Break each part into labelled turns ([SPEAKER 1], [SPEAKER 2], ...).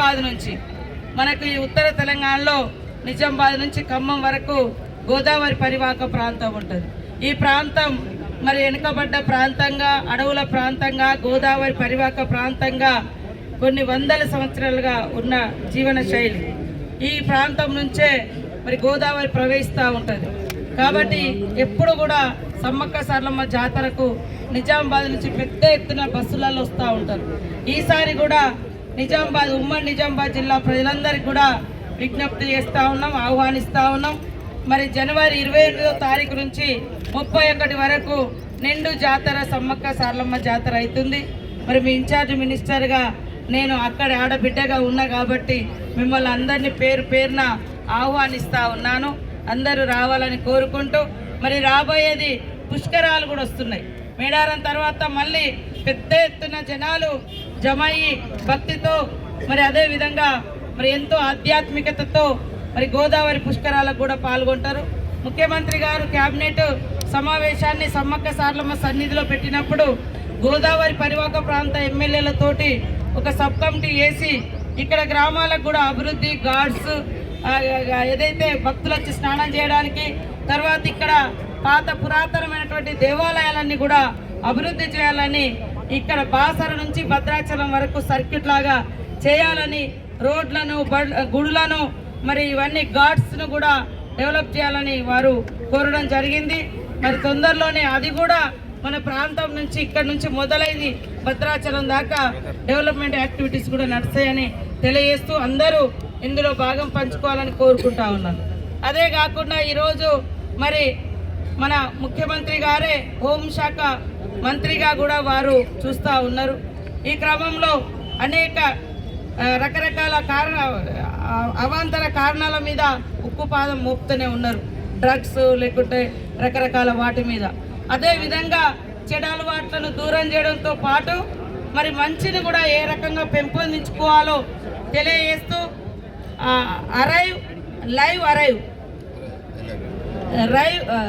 [SPEAKER 1] బాద్ది నుంచి. మనకు ఈ ఉత్తర తెలంగాణలో నిజామాబాద్ నుంచి ఖమ్మం వరకు గోదావరి పరివాహక ప్రాంతం ఉంటుంది. ఈ ప్రాంతం మరి వెనుకబడ్డ ప్రాంతంగా అడవుల ప్రాంతంగా గోదావరి పరివాహక ప్రాంతంగా కొన్ని వందల సంవత్సరాలుగా ఉన్న జీవన శైలి. ఈ ప్రాంతం నుంచే మరి గోదావరి ప్రవహిస్తూ ఉంటుంది. కాబట్టి ఎప్పుడు కూడా సమ్మక్క సార్లమ్మ జాతరకు నిజామాబాద్ నుంచి పెద్ద ఎత్తున బస్సులలో వస్తూ ఉంటారు. ఈసారి కూడా నిజామాబాద్ ఉమ్మడి నిజామాబాద్ జిల్లా ప్రజలందరికీ కూడా విజ్ఞప్తి చేస్తూ ఉన్నాం ఆహ్వానిస్తూ ఉన్నాం. మరి జనవరి ఇరవై ఎనిమిదో తారీఖు నుంచి ముప్పై ఒకటి వరకు నిండు జాతర సమ్మక్క సార్లమ్మ జాతర అవుతుంది. మరి మీ ఇన్ఛార్జ్ మినిస్టర్గా నేను అక్కడ ఆడబిడ్డగా ఉన్నా కాబట్టి మిమ్మల్ని అందరినీ పేరు పేరున ఆహ్వానిస్తూ ఉన్నాను. అందరూ రావాలని కోరుకుంటూ మరి రాబోయేది పుష్కరాలు కూడా వస్తున్నాయి. మేడారం తర్వాత మళ్ళీ పెద్ద ఎత్తున జనాలు జమయ్యి భక్తితో మరి అదే విధంగా మరి ఎంతో ఆధ్యాత్మికతతో మరి గోదావరి పుష్కరాలకు కూడా పాల్గొంటారు. ముఖ్యమంత్రి గారు కేబినెట్ సమావేశాన్ని సమ్మక్క సార్లమ్మ సన్నిధిలో పెట్టినప్పుడు గోదావరి పరివాహక ప్రాంత ఎమ్మెల్యేలతోటి ఒక సబ్ కమిటీ వేసి ఇక్కడ గ్రామాలకు కూడా అభివృద్ధి గార్డ్స్ ఏదైతే భక్తులు వచ్చి స్నానం చేయడానికి తర్వాత ఇక్కడ పాత పురాతనమైనటువంటి దేవాలయాలన్నీ కూడా అభివృద్ధి చేయాలని ఇక్కడ బాసర నుంచి భద్రాచలం వరకు సర్క్యూట్ లాగా చేయాలని రోడ్లను గుడులను మరి ఇవన్నీ ఘాట్స్ను కూడా డెవలప్ చేయాలని వారు కోరడం జరిగింది. మరి తొందరలోనే అది కూడా మన ప్రాంతం నుంచి ఇక్కడ నుంచి మొదలైంది. భద్రాచలం దాకా డెవలప్మెంట్ యాక్టివిటీస్ కూడా నడుస్తాయని తెలియజేస్తూ అందరూ ఇందులో భాగం పంచుకోవాలని కోరుకుంటా ఉన్నాను. అదే కాకుండా ఈరోజు మరి మన ముఖ్యమంత్రి గారే హోంశాఖ మంత్రిగా కూడా వారు చూస్తూ ఉన్నారు. ఈ క్రమంలో అనేక రకరకాల కారణ అవాంతర కారణాల మీద ఉక్కుపాదం మోపుతూనే ఉన్నారు. డ్రగ్స్ లేకుంటే రకరకాల వాటి మీద. అదే విధంగా చెడు అలవాట్లను దూరం చేయడంతో పాటు మరి మంచిని కూడా ఏ రకంగా పెంపొందించుకోవాలో తెలియజేస్తూ అరైవ్ లైవ్ అరైవ్. రైవ్ ఆ,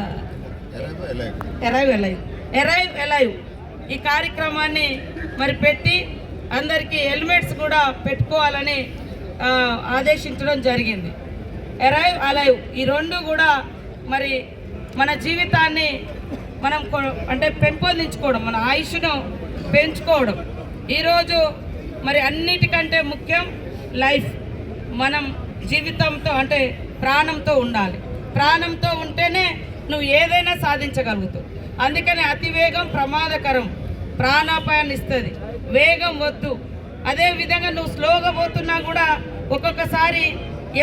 [SPEAKER 1] ఎరైవ్ ఎలైవ్ ఎరైవ్ ఎలైవ్ ఈ కార్యక్రమాన్ని మరి పెట్టి అందరికీ హెల్మెట్స్ కూడా పెట్టుకోవాలని ఆదేశించడం జరిగింది. ఎరైవ్ అలైవ్ ఈ రెండు కూడా మరి మన జీవితాన్ని మనం కొ- అంటే పెంపొందించుకోవడం మన ఆయుష్ను పెంచుకోవడం. ఈరోజు మరి అన్నిటికంటే ముఖ్యం లైఫ్. మనం జీవితంతో అంటే ప్రాణంతో ఉండాలి. ప్రాణంతో ఉంటేనే నువ్వు ఏదైనా సాధించగలుగుతావు. అందుకని అతి వేగం ప్రమాదకరం. ప్రాణాపాయాన్ని ఇస్తుంది. వేగం వద్దు. అదే విధంగా నువ్వు స్లోగా పోతున్నా కూడా ఒక్కొక్కసారి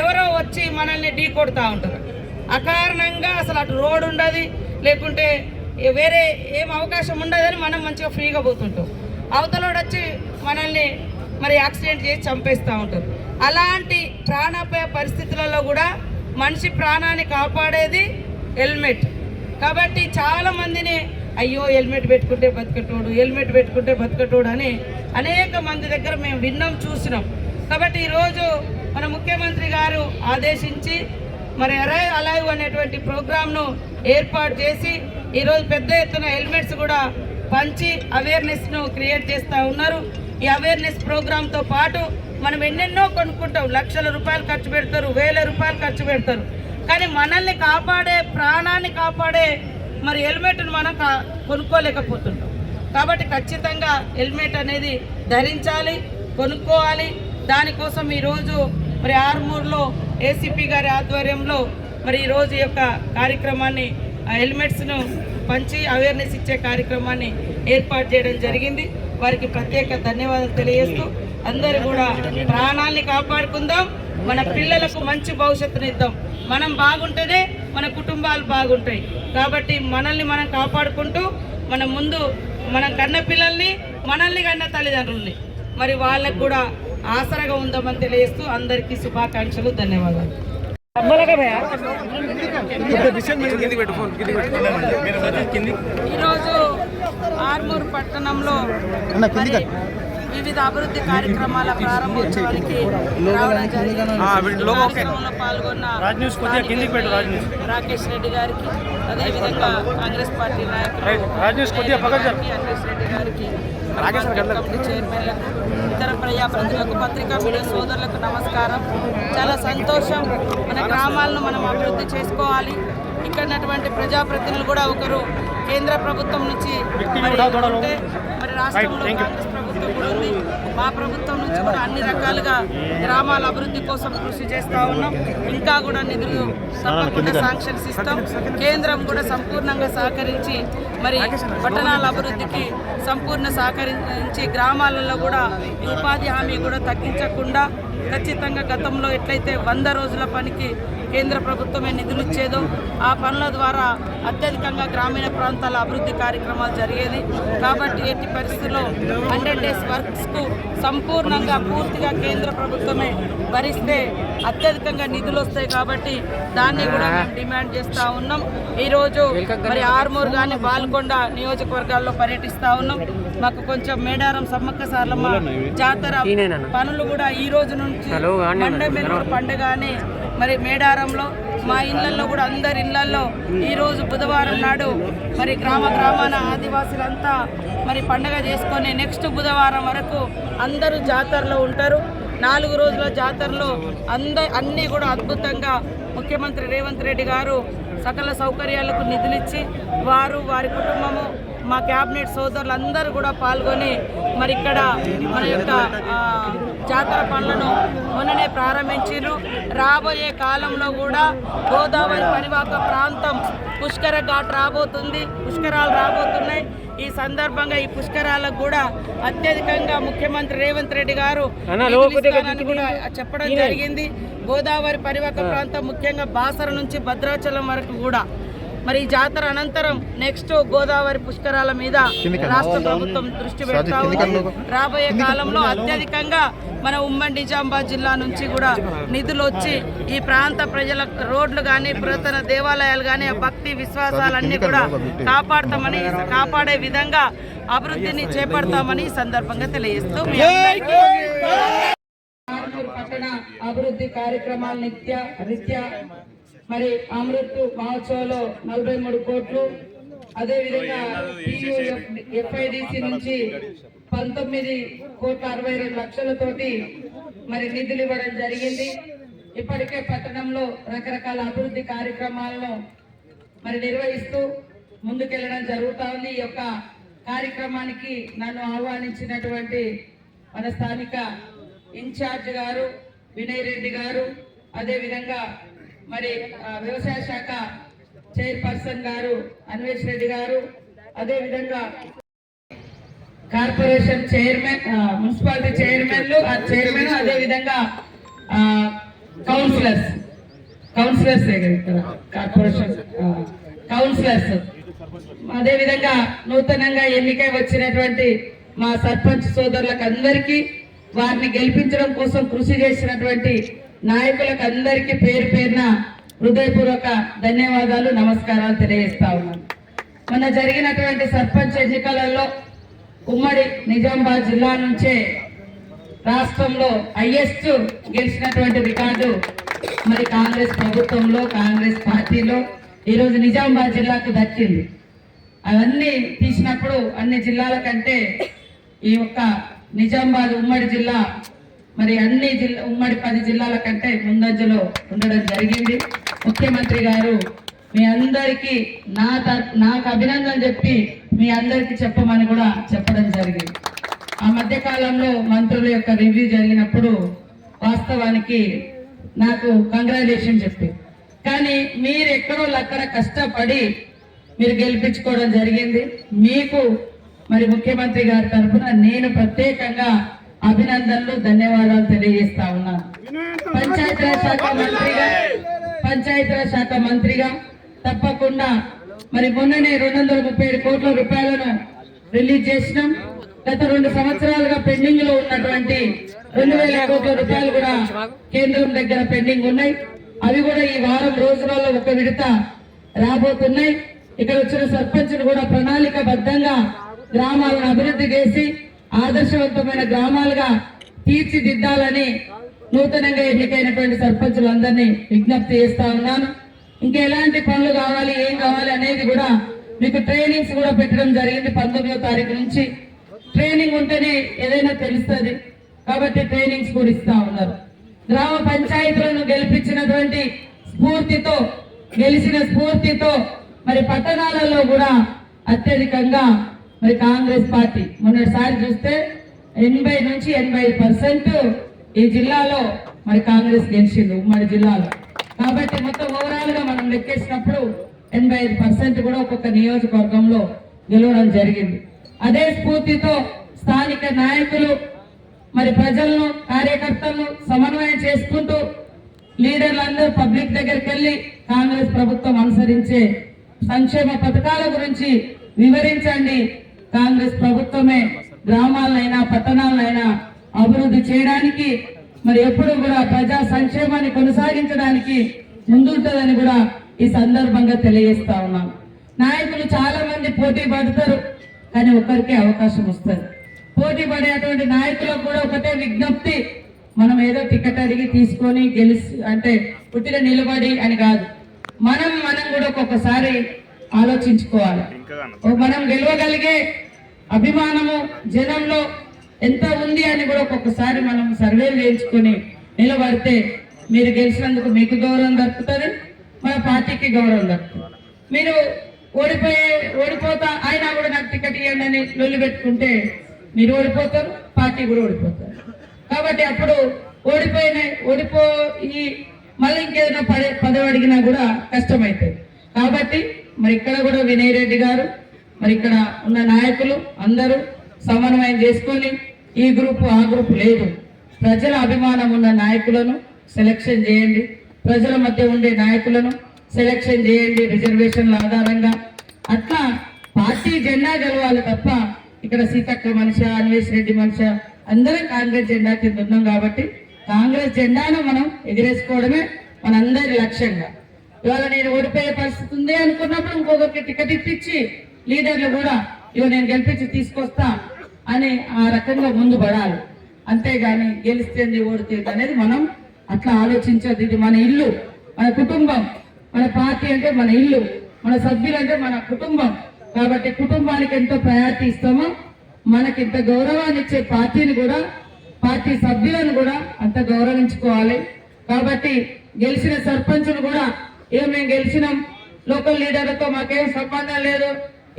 [SPEAKER 1] ఎవరో వచ్చి మనల్ని ఢీ కొడుతూ ఉంటారు. అకారణంగా అసలు అటు రోడ్ ఉండదు. లేకుంటే వేరే ఏం అవకాశం ఉండదని మనం మంచిగా ఫ్రీగా పోతుంటాం. అవతలోడు వచ్చి మనల్ని మరి యాక్సిడెంట్ చేసి చంపేస్తూ ఉంటారు. అలాంటి ప్రాణాపాయ పరిస్థితులలో కూడా మనిషి ప్రాణాన్ని కాపాడేది హెల్మెట్. కాబట్టి చాలా మందిని అయ్యో హెల్మెట్ పెట్టుకుంటే బతికటోడు హెల్మెట్ పెట్టుకుంటే బతికటోడు అని అనేక మంది దగ్గర మేము విన్నాం చూసినాం. కాబట్టి ఈరోజు మన ముఖ్యమంత్రి గారు ఆదేశించి మరి అరై అలైవ్ అనేటువంటి ప్రోగ్రామ్ను ఏర్పాటు చేసి ఈరోజు పెద్ద ఎత్తున హెల్మెట్స్ కూడా పంచి అవేర్నెస్ను క్రియేట్ చేస్తూ ఉన్నారు. ఈ అవేర్నెస్ ప్రోగ్రామ్తో పాటు మనం ఎన్నెన్నో కొనుక్కుంటాం. లక్షల రూపాయలు ఖర్చు పెడతారు వేల రూపాయలు ఖర్చు పెడతారు. కానీ మనల్ని కాపాడే ప్రాణాన్ని కాపాడే మరి హెల్మెట్ను మనం కొనుక్కోలేకపోతుంటాం. కాబట్టి ఖచ్చితంగా హెల్మెట్ అనేది ధరించాలి కొనుక్కోవాలి. దానికోసం ఈరోజు మరి ఆర్మూర్లో ఏసీపీ గారి ఆధ్వర్యంలో మరి ఈరోజు యొక్క కార్యక్రమాన్ని ఆ హెల్మెట్స్ను పంచి అవేర్నెస్ ఇచ్చే కార్యక్రమాన్ని ఏర్పాటు చేయడం జరిగింది. వారికి ప్రత్యేక ధన్యవాదాలు తెలియజేస్తూ అందరూ కూడా ప్రాణాల్ని కాపాడుకుందాం. మన పిల్లలకు మంచి భవిష్యత్తుని ఇద్దాం మనం బాగుంటేనే మన కుటుంబాలు బాగుంటాయి. కాబట్టి మనల్ని మనం కాపాడుకుంటూ మన ముందు మనం కన్న పిల్లల్ని మనల్ని కన్న తల్లిదండ్రుల్ని. మరి వాళ్ళకు కూడా ఆసరగా ఉందామని తెలియజేస్తూ అందరికీ శుభాకాంక్షలు ధన్యవాదాలు. ఈరోజు ఆర్మూర్ పట్టణంలో మరి వివిధ అభివృద్ధి కార్యక్రమాల ప్రారంభోత్సవానికి రావడం జరిగింది. కార్యక్రమంలో పాల్గొన్న రాకేష్ రెడ్డి గారికి అదేవిధంగా కాంగ్రెస్ పార్టీ నాయకులు గారికి, అన్వేష్ రెడ్డి గారికి. కమిటీ చైర్మన్లకు ఇతర ప్రజాప్రతినిధులకు పత్రికా మీడియా సోదరులకు నమస్కారం. చాలా సంతోషం. మన గ్రామాలను మనం అభివృద్ధి చేసుకోవాలి. ఇక్కడ ఉన్నటువంటి ప్రజాప్రతినిధులు కూడా ఒకరు కేంద్ర ప్రభుత్వం నుంచి మరి రాష్ట్రంలో కాంగ్రెస్ ప్రభుత్వం కూడా ఉంది మా ప్రభుత్వం నుంచి కూడా అన్ని రకాలుగా గ్రామాల అభివృద్ధి కోసం కృషి చేస్తా ఉన్నాం. ఇంకా కూడా నిధులు తప్పకుండా శాంక్షన్స్ ఇస్తాం. కేంద్రం కూడా సంపూర్ణంగా సహకరించి మరి పట్టణాల అభివృద్ధికి సంపూర్ణ సహకరించి గ్రామాలలో కూడా ఉపాధి హామీ కూడా తగ్గించకుండా ఖచ్చితంగా గతంలో ఎట్లయితే వంద రోజుల పనికి కేంద్ర ప్రభుత్వమే నిధులు ఇచ్చేదో ఆ పనుల ద్వారా అత్యధికంగా గ్రామీణ ప్రాంతాల అభివృద్ధి కార్యక్రమాలు జరిగేది. కాబట్టి ఎట్టి పరిస్థితుల్లో హండ్రెడ్ డేస్ వర్క్స్కు సంపూర్ణంగా పూర్తిగా కేంద్ర ప్రభుత్వమే భరిస్తే అత్యధికంగా నిధులు వస్తాయి కాబట్టి దాన్ని కూడా మేము డిమాండ్ చేస్తూ ఉన్నాం. ఈరోజు మరి ఆర్మూర్ కానీ బాల్కొండ నియోజకవర్గాల్లో పర్యటిస్తూ ఉన్నాం. మాకు కొంచెం మేడారం సమ్మక్క సార్లమ్మ జాతర పనులు కూడా ఈ రోజు నుంచి పండుగ అని మరి మేడారంలో మా ఇళ్ళలో కూడా అందరి ఇళ్ళలో ఈరోజు బుధవారం నాడు మరి గ్రామ గ్రామాన ఆదివాసులంతా మరి పండగ చేసుకొని నెక్స్ట్ బుధవారం వరకు అందరూ జాతరలో ఉంటారు. నాలుగు రోజుల జాతరలో అంద అన్నీ కూడా అద్భుతంగా ముఖ్యమంత్రి రేవంత్ రెడ్డి గారు సకల సౌకర్యాలకు నిధులిచ్చి వారు వారి కుటుంబము మా క్యాబినెట్ సోదరులందరూ కూడా పాల్గొని మరి ఇక్కడ మన యొక్క జాతర పనులను మొన్ననే ప్రారంభించారు రాబోయే కాలంలో కూడా గోదావరి పరివాహక ప్రాంతం పుష్కర ఘాట్ రాబోతుంది పుష్కరాలు రాబోతున్నాయి. ఈ సందర్భంగా ఈ పుష్కరాలకు కూడా అత్యధికంగా ముఖ్యమంత్రి రేవంత్ రెడ్డి గారు చెప్పడం జరిగింది. గోదావరి పరివాహక ప్రాంతం ముఖ్యంగా బాసర నుంచి భద్రాచలం వరకు కూడా మరి ఈ జాతర అనంతరం నెక్స్ట్ గోదావరి పుష్కరాల మీద రాష్ట్ర ప్రభుత్వం దృష్టి పెడతా ఉంది. రాబోయే కాలంలో అత్యధికంగా మన ఉమ్మడి నిజామాబాద్ జిల్లా నుంచి కూడా నిధులు వచ్చి ఈ ప్రాంత ప్రజల రోడ్లు కానీ పురాతన దేవాలయాలు కానీ భక్తి విశ్వాసాలన్నీ కూడా కాపాడతామని కాపాడే విధంగా అభివృద్ధిని చేపడతామని ఈ సందర్భంగా తెలియజేస్తూ పట్టణ అభివృద్ధి కార్యక్రమాల నిత్య రీత్యా మరి అమృత్ మహోత్సవంలో నలభై మూడు కోట్లు. అదేవిధంగా ఎఫ్ఐడిసి నుంచి పంతొమ్మిది కోట్ల అరవై రెండు లక్షలతోటి మరి నిధులు ఇవ్వడం జరిగింది. ఇప్పటికే పట్టణంలో రకరకాల అభివృద్ధి కార్యక్రమాలను మరి నిర్వహిస్తూ ముందుకెళ్ళడం జరుగుతా ఉంది. ఈ యొక్క కార్యక్రమానికి నన్ను ఆహ్వానించినటువంటి మన స్థానిక ఇన్ఛార్జ్ గారు వినయ్ రెడ్డి గారు. అదేవిధంగా మరి వ్యవసాయ శాఖ చైర్పర్సన్ గారు అన్వేష్ రెడ్డి గారు అదేవిధంగా కార్పొరేషన్ చైర్మన్ మున్సిపాలిటీ చైర్మన్లు ఆ చైర్మన్ అదేవిధంగా విధంగా కౌన్సిలర్స్. Councillors corporation councillors. అదేవిధంగా నూతనంగా ఎన్నికై వచ్చినటువంటి మా సర్పంచ్ సోదరులకు అందరికీ వారిని గెలిపించడం కోసం కృషి చేసినటువంటి నాయకులకు అందరికీ పేరు పేరున హృదయపూర్వక ధన్యవాదాలు నమస్కారాలు తెలియజేస్తా ఉన్నాను. మొన్న జరిగినటువంటి సర్పంచ్ ఎన్నికలలో ఉమ్మడి నిజామాబాద్ జిల్లా నుంచే రాష్ట్రంలో హైయెస్ట్ గెలిచినటువంటి రికార్డు మరి కాంగ్రెస్ ప్రభుత్వంలో కాంగ్రెస్ పార్టీలో ఈరోజు నిజామాబాద్ జిల్లాకు దక్కింది. అవన్నీ తీసినప్పుడు అన్ని జిల్లాల కంటే ఈ యొక్క నిజామాబాద్ ఉమ్మడి జిల్లా మరి అన్ని జిల్లా ఉమ్మడి పది జిల్లాల కంటే ముందంజలో ఉండడం జరిగింది. ముఖ్యమంత్రి గారు మీ అందరికీ నా నాకు అభినందన చెప్పి మీ అందరికీ చెప్పమని కూడా చెప్పడం జరిగింది. ఆ మధ్య కాలంలో మంత్రుల యొక్క రివ్యూ జరిగినప్పుడు వాస్తవానికి నాకు కంగ్రాచులేషన్ చెప్పి. కానీ మీరు ఎక్కడో అక్కడ కష్టపడి మీరు గెలిపించుకోవడం జరిగింది. మీకు మరి ముఖ్యమంత్రి గారి తరఫున నేను ప్రత్యేకంగా అభినందనలు ధన్యవాదాలు తెలియజేస్తా ఉన్నాను పంచాయతీరాజ్ శాఖ మంత్రిగా పంచాయతీరాజ్ శాఖ మంత్రిగా తప్పకుండా మరి మొన్ననే రెండు వందల ముప్పై ఏడు కోట్ల రూపాయలను రిలీజ్ చేసినాం. గత రెండు సంవత్సరాలుగా పెండింగ్లో ఉన్నటువంటి రెండు వేల కోట్ల రూపాయలు కూడా కేంద్రం దగ్గర పెండింగ్ ఉన్నాయి. అవి కూడా ఈ వారం రోజులలో ఒక విడత రాబోతున్నాయి. ఇక్కడ వచ్చిన సర్పంచులు కూడా ప్రణాళికబద్ధంగా గ్రామాలను అభివృద్ధి చేసి ఆదర్శవంతమైన గ్రామాలుగా తీర్చిదిద్దాలని నూతనంగా ఎన్నికైనటువంటి సర్పంచులందరినీ విజ్ఞప్తి చేస్తా ఉన్నాను. ఇంకా ఎలాంటి పనులు కావాలి ఏం కావాలి అనేది కూడా మీకు ట్రైనింగ్స్ కూడా పెట్టడం జరిగింది పంతొమ్మిదో తారీఖు నుంచి. ట్రైనింగ్ ఉంటేనే ఏదైనా తెలుస్తుంది. కాబట్టి ట్రైనింగ్స్ కూడా ఇస్తా ఉన్నారు. గ్రామ పంచాయతీలను గెలిపించినటువంటి స్ఫూర్తితో గెలిచిన స్ఫూర్తితో మరి పట్టణాలలో కూడా అత్యధికంగా మరి కాంగ్రెస్ పార్టీ మొన్నటిసారి చూస్తే ఎనభై నుంచి ఎనభై పర్సెంట్ ఈ జిల్లాలో మరి కాంగ్రెస్ గెలిచింది ఉమ్మడి జిల్లాలో. కాబట్టి మొత్తం ఓవరాల్గా మనం లెక్కేసినప్పుడు ఎనభై ఐదు పర్సెంట్ కూడా ఒక్కొక్క నియోజకవర్గంలో గెలవడం జరిగింది. అదే స్ఫూర్తితో స్థానిక నాయకులు మరి ప్రజలను కార్యకర్తలను సమన్వయం చేసుకుంటూ లీడర్లందరూ పబ్లిక్ దగ్గరికి వెళ్ళి కాంగ్రెస్ ప్రభుత్వం అనుసరించే సంక్షేమ పథకాల గురించి వివరించండి. కాంగ్రెస్ ప్రభుత్వమే గ్రామాలనైనా పట్టణాలైనా అభివృద్ధి చేయడానికి మరి ఎప్పుడు కూడా ప్రజా సంక్షేమాన్ని కొనసాగించడానికి ముందుంటుందని కూడా ఈ సందర్భంగా తెలియజేస్తా ఉన్నాను. నాయకులు చాలా మంది పోటీ పడతారు కానీ ఒకరికి అవకాశం వస్తుంది. పోటీ పడేటువంటి నాయకులకు కూడా ఒకటే విజ్ఞప్తి మనం ఏదో టికెట్ అడిగి తీసుకొని గెలిచి అంటే పుట్టిన నిలబడి అని కాదు. మనం మనం కూడా ఒక్కొక్కసారి ఆలోచించుకోవాలి. మనం గెలవగలిగే అభిమానము జనంలో ఎంత ఉంది అని కూడా ఒక్కొక్కసారి మనం సర్వేలు చేయించుకొని నిలబడితే మీరు గెలిచినందుకు మీకు గౌరవం దక్కుతుంది మన పార్టీకి గౌరవం దక్కుతుంది. మీరు ఓడిపోయే ఓడిపోతా అయినా కూడా నాకు టికెట్ ఇవ్వండి అని లొల్లి పెట్టుకుంటే మీరు ఓడిపోతారు పార్టీ కూడా ఓడిపోతారు. కాబట్టి అప్పుడు ఓడిపోయిన ఓడిపోయి మళ్ళీ ఇంకేదైనా పదే పదవి అడిగినా కూడా కష్టమవుతుంది కాబట్టి మరి ఇక్కడ కూడా వినయ్ రెడ్డి గారు మరి ఇక్కడ ఉన్న నాయకులు అందరూ సమన్వయం చేసుకొని ఈ గ్రూప్ ఆ గ్రూప్ లేదు. ప్రజల అభిమానం ఉన్న నాయకులను సెలెక్షన్ చేయండి. ప్రజల మధ్య ఉండే నాయకులను సెలెక్షన్ చేయండి రిజర్వేషన్ల ఆధారంగా. అట్లా పార్టీ జెండా గెలవాలి తప్ప ఇక్కడ సీతక్క మనిషి అన్వేష్ రెడ్డి మనిషి అందరం కాంగ్రెస్ జెండా కింద ఉన్నాం కాబట్టి కాంగ్రెస్ జెండాను మనం ఎగిరేసుకోవడమే మనందరి లక్ష్యంగా. ఇవాళ నేను ఓడిపోయే పరిస్థితి ఉంది అనుకున్నప్పుడు ఇంకొకరికి టికెట్ ఇప్పించి లీడర్లు కూడా ఇవి నేను గెలిపించి తీసుకొస్తా అని ఆ రకంగా ముందు పడాలి. అంతేగాని గెలిస్తేంది ఓడితేంది అనేది మనం అట్లా ఆలోచించదు ఇది మన ఇల్లు మన కుటుంబం మన పార్టీ అంటే మన ఇల్లు మన సభ్యులు అంటే మన కుటుంబం. కాబట్టి కుటుంబానికి ఎంతో ప్రయారిటీ ఇస్తామో. మనకి ఇంత గౌరవాన్ని ఇచ్చే పార్టీని కూడా పార్టీ సభ్యులను కూడా అంత గౌరవించుకోవాలి. కాబట్టి గెలిచిన సర్పంచులు కూడా ఇక మేము గెలిచినాం. లోకల్ లీడర్లతో మాకేం సంబంధం లేదు.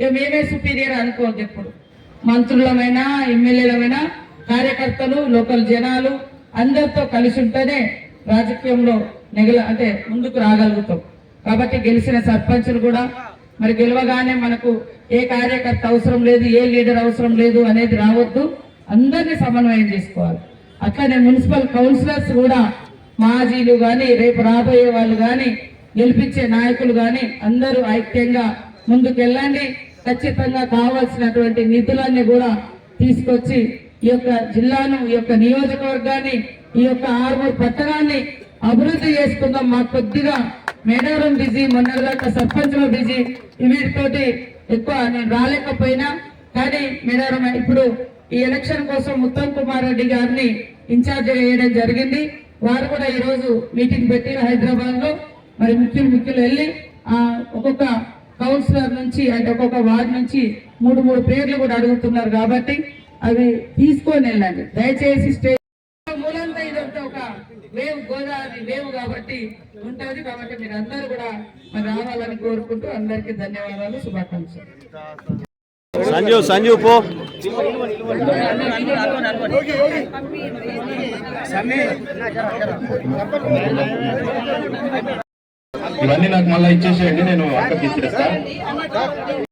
[SPEAKER 1] ఇక మేమే సుపీరియర్ అనుకోవద్దు ఎప్పుడు. మంత్రులమైనా ఎమ్మెల్యేలమైనా కార్యకర్తలు లోకల్ జనాలు అందరితో కలిసి ఉంటేనే రాజకీయంలో నెగల అంటే ముందుకు రాగలుగుతాం. కాబట్టి గెలిచిన సర్పంచులు కూడా మరి గెలవగానే మనకు ఏ కార్యకర్త అవసరం లేదు ఏ లీడర్ అవసరం లేదు అనేది రావద్దు. అందరినీ సమన్వయం చేసుకోవాలి. అట్లనే మున్సిపల్ కౌన్సిలర్స్ కూడా మాజీలు కానీ రేపు రాబోయే వాళ్ళు కానీ గెలిపించే నాయకులు కానీ అందరూ ఐక్యంగా ముందుకెళ్ళండి. ఖచ్చితంగా కావాల్సినటువంటి నిధులన్నీ కూడా తీసుకొచ్చి ఈ యొక్క జిల్లాను ఈ యొక్క నియోజకవర్గాన్ని ఈ యొక్క ఆర్మూర్ పట్టణాన్ని అభివృద్ధి చేసుకుందాం. మాకు కొద్దిగా మేడారం బిజీ మొన్నటిదాకా సర్పంచ్లో బిజీ. వీటితోటి ఎక్కువ నేను రాలేకపోయినా. కానీ మేడారం ఇప్పుడు ఈ ఎలక్షన్ కోసం ఉత్తమ్ కుమార్ రెడ్డి గారిని ఇన్ఛార్జ్ వేయడం జరిగింది. వారు కూడా ఈరోజు మీటింగ్ పెట్టి హైదరాబాద్లో మరి ముఖ్యులు ముఖ్యులు వెళ్ళి ఆ ఒక్కొక్క కౌన్సిలర్ నుంచి అంటే ఒక్కొక్క వార్డు నుంచి మూడు మూడు పేర్లు కూడా అడుగుతున్నారు కాబట్టి అవి తీసుకొని వెళ్ళండి. దయచేసి స్టేజ్ మూలంతా ఇదంతా ఒక వేవ్ గోదావరి వేవ్ కాబట్టి ఉంటది. కాబట్టి మీరు అందరూ కూడా మరి రావాలని కోరుకుంటూ అందరికీ ధన్యవాదాలు. శుభాకాంక్షలు.
[SPEAKER 2] సంజు సంజు పో.
[SPEAKER 3] ఇవన్నీ నాకు మళ్ళీ ఇచ్చేసేయండి నేను అక్కడికి ఇచ్చేస్తా.